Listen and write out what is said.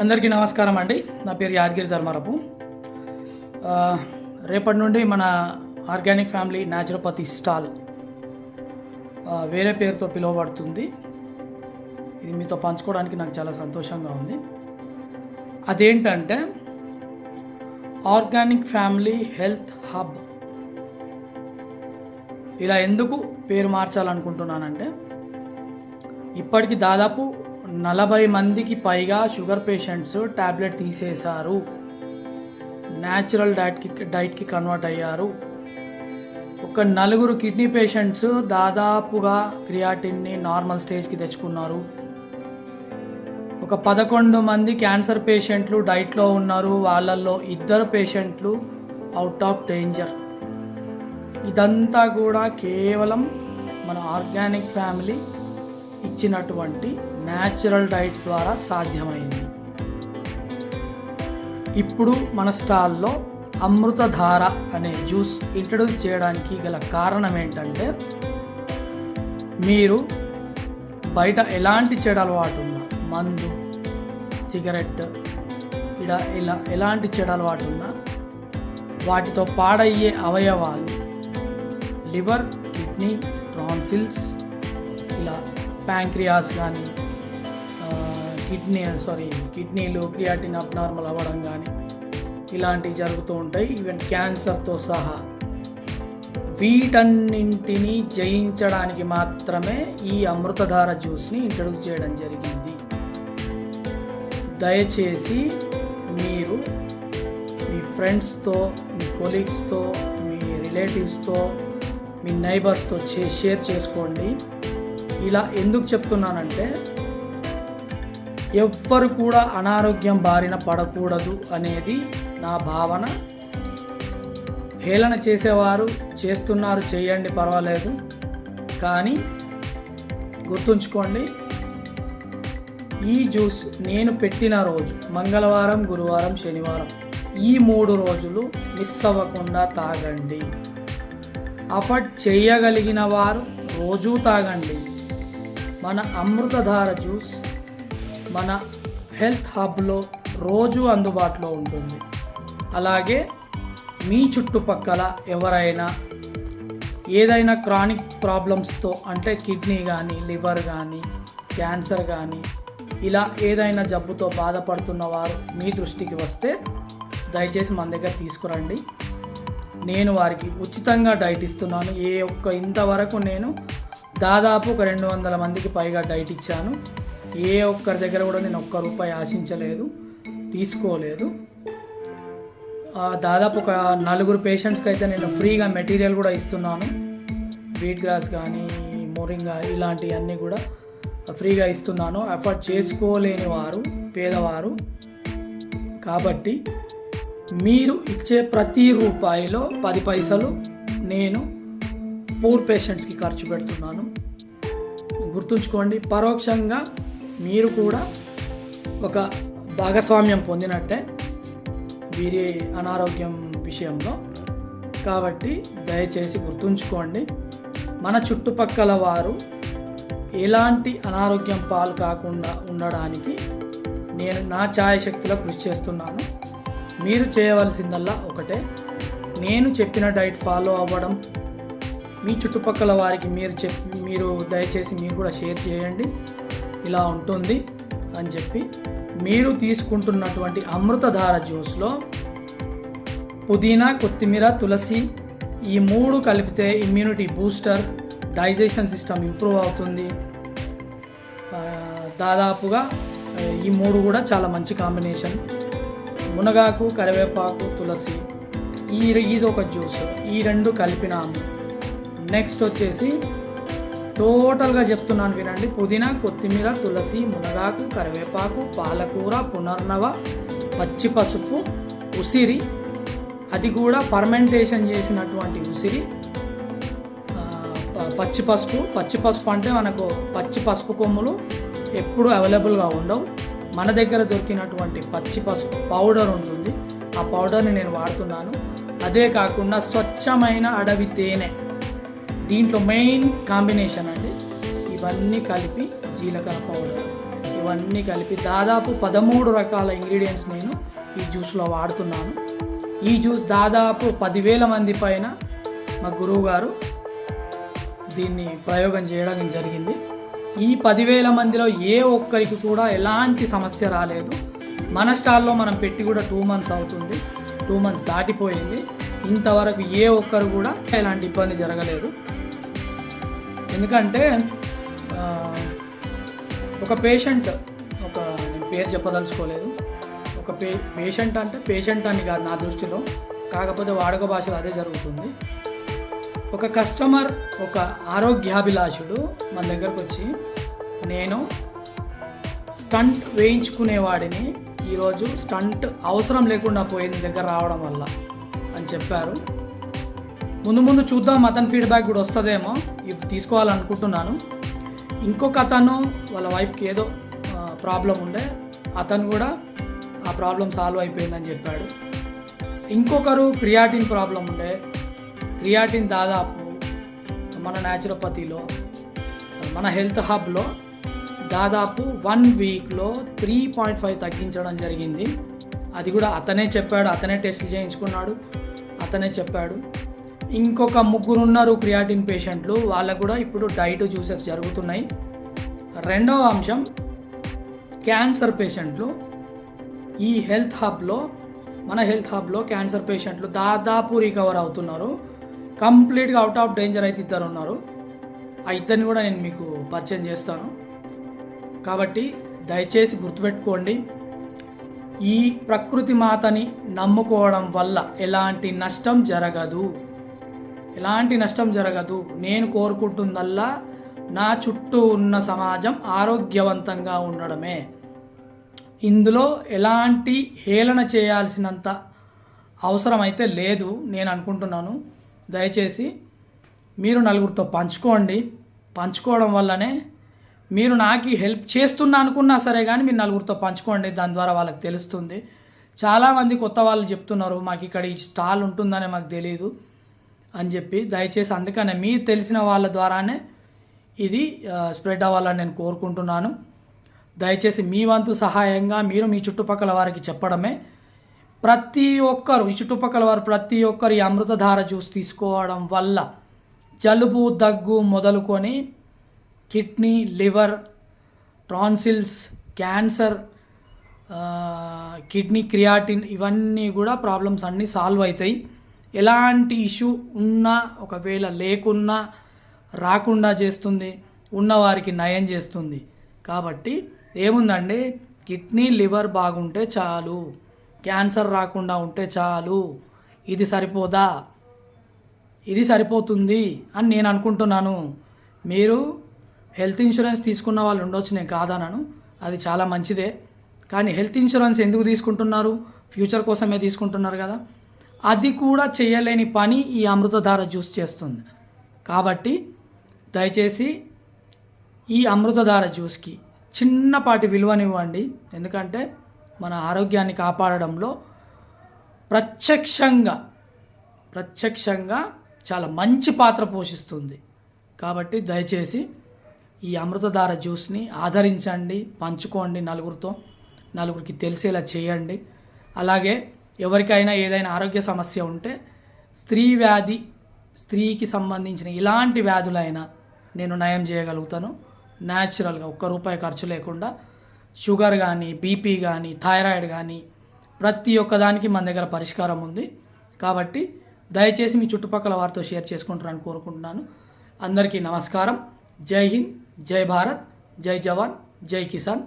అందరికీ నమస్కారం అండి. నా పేరు యాదగిరి ధర్మారపు. రేపటి నుండి మన ఆర్గానిక్ ఫ్యామిలీ న్యాచురోపతి స్టాల్ వేరే పేరుతో పిలువబడుతుంది. ఇది మీతో పంచుకోవడానికి నాకు చాలా సంతోషంగా ఉంది. అదేంటంటే ఆర్గానిక్ ఫ్యామిలీ హెల్త్ హబ్ ఇలా ఎందుకు పేరు మార్చాలనుకుంటున్నానంటే ఇప్పటికి దాదాపు నలభై మందికి పైగా షుగర్ పేషెంట్స్ ట్యాబ్లెట్ తీసేశారు. న్యాచురల్ డైట్కి డైట్కి కన్వర్ట్ అయ్యారు. ఒక నలుగురు కిడ్నీ పేషెంట్స్ దాదాపుగా క్రియాటిన్ని నార్మల్ స్టేజ్కి తెచ్చుకున్నారు. ఒక పదకొండు మంది క్యాన్సర్ పేషెంట్లు డైట్లో ఉన్నారు. వాళ్ళల్లో ఇద్దరు పేషెంట్లు అవుట్ ఆఫ్ డేంజర్. ఇదంతా కూడా కేవలం మన ఆర్గానిక్ ఫ్యామిలీ ఇచ్చినటువంటి న్యాచురల్ డైట్ ద్వారా సాధ్యమైంది. ఇప్పుడు మన స్టాల్లో అమృతధార అనే జ్యూస్ ఇంట్రడ్యూస్ చేయడానికి గల కారణం ఏంటంటే మీరు బయట ఎలాంటి చెడు అలవాటు ఉన్నా మందు సిగరెట్ ఇలా ఇలా ఎలాంటి చెడు అలవాటు ఉన్నా వాటితో పాడయ్యే అవయవాలు లివర్ కిడ్నీ టాన్సిల్స్ ఇలా ప్యాంక్రియాస్ కానీ కిడ్నీ సారీ కిడ్నీలు క్రియాటిన్ అబ్నార్మల్ అవ్వడం కానీ ఇలాంటివి జరుగుతూ ఉంటాయి. ఈవెన్ క్యాన్సర్తో సహా. వీటన్నింటిని జయించడానికి మాత్రమే ఈ అమృతధార జ్యూస్ని ఇంట్రడ్యూస్ చేయడం జరిగింది. దయచేసి మీరు మీ ఫ్రెండ్స్తో మీ కొలీగ్స్తో మీ రిలేటివ్స్తో మీ నైబర్స్తో షేర్ చేసుకోండి. ఇలా ఎందుకు చెప్తున్నానంటే ఎవ్వరు కూడా అనారోగ్యం బారిన పడకూడదు అనేది నా భావన. హేళన చేసేవారు చేస్తున్నారు చేయండి పర్వాలేదు. కానీ గుర్తుంచుకోండి ఈ జ్యూస్ నేను పెట్టిన రోజు మంగళవారం గురువారం శనివారం ఈ మూడు రోజులు మిస్ అవ్వకుండా తాగండి. అఫర్ట్ చేయగలిగిన వారు రోజూ తాగండి. మన అమృతధార జ్యూస్ మన హెల్త్ హబ్లో రోజు అందుబాటులో ఉంటుంది. అలాగే మీ చుట్టుపక్కల ఎవరైనా ఏదైనా క్రానిక్ ప్రాబ్లమ్స్తో అంటే కిడ్నీ కానీ లివర్ కానీ క్యాన్సర్ కానీ ఇలా ఏదైనా జబ్బుతో బాధపడుతున్న వారు మీ దృష్టికి వస్తే దయచేసి మన దగ్గర తీసుకురండి. నేను వారికి ఉచితంగా డైట్ ఇస్తున్నాను. ఏ ఒక్క ఇంతవరకు నేను దాదాపు ఒక రెండు వందల మందికి పైగా డైట్ ఇచ్చాను. ఏ ఒక్కరి దగ్గర కూడా నేను ఒక్క రూపాయి ఆశించలేదు తీసుకోలేదు. దాదాపు ఒక నలుగురు పేషెంట్స్కి అయితే నేను ఫ్రీగా మెటీరియల్ కూడా ఇస్తున్నాను. వీట్ గ్రాస్ కానీ మోరింగా ఇలాంటివన్నీ కూడా ఫ్రీగా ఇస్తున్నాను. అఫోర్డ్ చేసుకోలేని వారు పేదవారు. కాబట్టి మీరు ఇచ్చే ప్రతి రూపాయిలో పది పైసలు నేను పూర్ పేషెంట్స్కి ఖర్చు పెడుతున్నాను. గుర్తుంచుకోండి పరోక్షంగా మీరు కూడా ఒక భాగస్వామ్యం పొందినట్టే వీరి అనారోగ్యం విషయంలో. కాబట్టి దయచేసి గుర్తుంచుకోండి మన చుట్టుపక్కల వారు ఎలాంటి అనారోగ్యం పాలు కాకుండా ఉండడానికి నేను నా ఛాయశక్తిలో కృషి చేస్తున్నాను. మీరు చేయవలసిందల్లా ఒకటే నేను చెప్పిన డైట్ ఫాలో అవ్వడం మీ చుట్టుపక్కల వారికి మీరు చెప్ మీరు దయచేసి మీరు కూడా షేర్ చేయండి. ఇలా ఉంటుంది అని చెప్పి మీరు తీసుకుంటున్నటువంటి అమృతధార జ్యూస్లో పుదీనా కొత్తిమీర తులసి ఈ మూడు కలిపితే immunity booster digestion system improve అవుతుంది. దాదాపుగా ఈ మూడు కూడా చాలా మంచి కాంబినేషన్ మునగాకు కరివేపాకు తులసి ఈ ఇది ఒక జ్యూస్. ఈ రెండు కలిపినాము. నెక్స్ట్ వచ్చేసి టోటల్గా చెప్తున్నాను వినండి. పుదీనా కొత్తిమీర తులసి మునగాకు కరివేపాకు పాలకూర పునర్నవ పచ్చి పసుపు ఉసిరి. అది కూడా ఫర్మెంటేషన్ చేసినటువంటి ఉసిరి. ప- పచ్చి పసుపు. పచ్చి పసుపు అంటే మనకు పచ్చి పసుపు కొమ్ములు ఎప్పుడు అవైలబుల్గా ఉండవు. మన దగ్గర దొరికినటువంటి పచ్చి పసుపు పౌడర్ ఉంటుంది. ఆ పౌడర్ని నేను వాడుతున్నాను. అదే కాకుండా స్వచ్ఛమైన అడవి తేనె. దీంట్లో మెయిన్ కాంబినేషన్ అండి ఇవన్నీ కలిపి జీలకర్ర పౌడర్. ఇవన్నీ కలిపి దాదాపు పదమూడు రకాల ఇంగ్రీడియంట్స్ నేను ఈ జ్యూస్లో వాడుతున్నాను. ఈ జ్యూస్ దాదాపు పదివేల మంది పైన మా గురువు గారు దీన్ని ప్రయోగం చేయడం జరిగింది. ఈ పదివేల మందిలో ఏ ఒక్కరికి కూడా ఎలాంటి సమస్య రాలేదు. మన స్టాల్లో మనం పెట్టి కూడా టూ మంత్స్ అవుతుంది. టూ మంత్స్ దాటిపోయింది. ఇంతవరకు ఏ ఒక్కరు కూడా ఎలాంటి ఇబ్బంది జరగలేదు. ఎందుకంటే ఒక పేషెంట్ ఒక నేను పేరు చెప్పదలుచుకోలేదు. ఒక పే పేషెంట్ అంటే పేషెంట్ అని కాదు నా దృష్టిలో. కాకపోతే వాడుక భాషలో అదే జరుగుతుంది. ఒక కస్టమర్ ఒక ఆరోగ్యాభిలాషుడు మన దగ్గరకు వచ్చి నేను స్టంట్ వేయించుకునేవాడిని. ఈరోజు స్టంట్ అవసరం లేకుండా పోయింది దగ్గర రావడం వల్ల అని చెప్పారు. ముందు ముందు చూద్దాం అతని ఫీడ్బ్యాక్ కూడా వస్తుందేమో. ఇప్పుడు తీసుకోవాలనుకుంటున్నాను. ఇంకొక అతను వాళ్ళ వైఫ్కి ఏదో ప్రాబ్లం ఉండే అతను కూడా ఆ ప్రాబ్లం సాల్వ్ అయిపోయిందని చెప్పాడు. ఇంకొకరు క్రియాటిన్ ప్రాబ్లం ఉండే. క్రియాటిన్ దాదాపు మన న్యాచురోపతిలో మన హెల్త్ హబ్లో దాదాపు వన్ వీక్లో త్రీ పాయింట్ ఫైవ్ తగ్గించడం జరిగింది. అది కూడా అతనే చెప్పాడు అతనే టెస్ట్ చేయించుకున్నాడు అతనే చెప్పాడు. ఇంకొక ముగ్గురు ఉన్నారు క్రియాటిన్ పేషెంట్లు. వాళ్ళకు కూడా ఇప్పుడు డైట్ జ్యూసెస్ జరుగుతున్నాయి. రెండవ అంశం క్యాన్సర్ పేషెంట్లు. ఈ హెల్త్ హబ్లో మన హెల్త్ హబ్లో క్యాన్సర్ పేషెంట్లు దాదాపు రికవర్ అవుతున్నారు. కంప్లీట్గా అవుట్ ఆఫ్ డేంజర్ అయితే ఇద్దరు ఉన్నారు ఆ ఇద్దరిని కూడా నేను మీకు పరిచయం చేస్తాను. కాబట్టి దయచేసి గుర్తుపెట్టుకోండి ఈ ప్రకృతి మాతని నమ్ముకోవడం వల్ల ఎలాంటి నష్టం జరగదు. ఎలాంటి నష్టం జరగదు. నేను కోరుకుంటుందల్లా నా చుట్టూ ఉన్న సమాజం ఆరోగ్యవంతంగా ఉండడమే. ఇందులో ఎలాంటి హేళన చేయాల్సినంత అవసరం అయితే లేదు నేను అనుకుంటున్నాను. దయచేసి మీరు నలుగురితో పంచుకోండి. పంచుకోవడం వల్లనే మీరు నాకు హెల్ప్ చేస్తున్నా అనుకున్నా సరే కానీ మీరు నలుగురితో పంచుకోండి. దాని ద్వారా వాళ్ళకి తెలుస్తుంది. చాలామంది కొత్త వాళ్ళు చెప్తున్నారు మాకు ఇక్కడ ఈ స్టాల్ ఉంటుందనే మాకు తెలియదు అని చెప్పి దయచేసి అందుకనే మీరు తెలిసిన వాళ్ళ ద్వారానే ఇది స్ప్రెడ్ అవ్వాలని నేను కోరుకుంటున్నాను. దయచేసి మీ వంతు సహాయంగా మీరు మీ చుట్టుపక్కల వారికి చెప్పడమే. ప్రతి ఒక్కరు ఈ చుట్టుపక్కల వారు ప్రతి ఒక్కరు ఈ అమృతధార జ్యూస్ తీసుకోవడం వల్ల జలుబు దగ్గు మొదలుకొని kidney liver tonsils cancer kidney creatine ఇవన్నీ కూడా ప్రాబ్లమ్స్ అన్నీ సాల్వ్ అవుతాయి. ఎలాంటి ఇష్యూ ఉన్నా ఒకవేళ లేకున్నా రాకుండా చేస్తుంది ఉన్నవారికి నయం చేస్తుంది. కాబట్టి ఏముందండి? కిడ్నీ లివర్ బాగుంటే చాలు. క్యాన్సర్ రాకుండా ఉంటే చాలు. ఇది సరిపోదా? ఇది సరిపోతుంది అని నేను అనుకుంటున్నాను. మీరు హెల్త్ ఇన్సూరెన్స్ తీసుకున్న వాళ్ళు ఉండొచ్చు నేను కాదనను. అది చాలా మంచిదే. కానీ హెల్త్ ఇన్సూరెన్స్ ఎందుకు తీసుకుంటున్నారు? ఫ్యూచర్ కోసమే తీసుకుంటున్నారు కదా. అది కూడా చేయలేని పని ఈ అమృతధార జ్యూస్ చేస్తుంది. కాబట్టి దయచేసి ఈ అమృతధార జ్యూస్కి చిన్నపాటి విలువనివ్వండి. ఎందుకంటే మన ఆరోగ్యాన్ని కాపాడడంలో ప్రత్యక్షంగా ప్రత్యక్షంగా చాలా మంచి పాత్ర పోషిస్తుంది. కాబట్టి దయచేసి ఈ అమృతధార జ్యూస్ని ఆదరించండి పంచుకోండి నలుగురితో నలుగురికి తెలిసేలా చేయండి. అలాగే ఎవరికైనా ఏదైనా ఆరోగ్య సమస్య ఉంటే స్త్రీ వ్యాధి స్త్రీకి సంబంధించిన ఇలాంటి వ్యాధులైనా నేను నయం చేయగలుగుతాను. న్యాచురల్గా ఒక్క రూపాయి ఖర్చు లేకుండా షుగర్ కానీ బీపీ కానీ థైరాయిడ్ కానీ ప్రతి ఒక్కదానికి మన దగ్గర పరిష్కారం ఉంది. కాబట్టి దయచేసి మీ చుట్టుపక్కల వారితో షేర్ చేసుకుంటారని కోరుకుంటున్నాను. అందరికీ నమస్కారం. జై హింద్ జై భారత్ జై జవాన్ జై కిసాన్.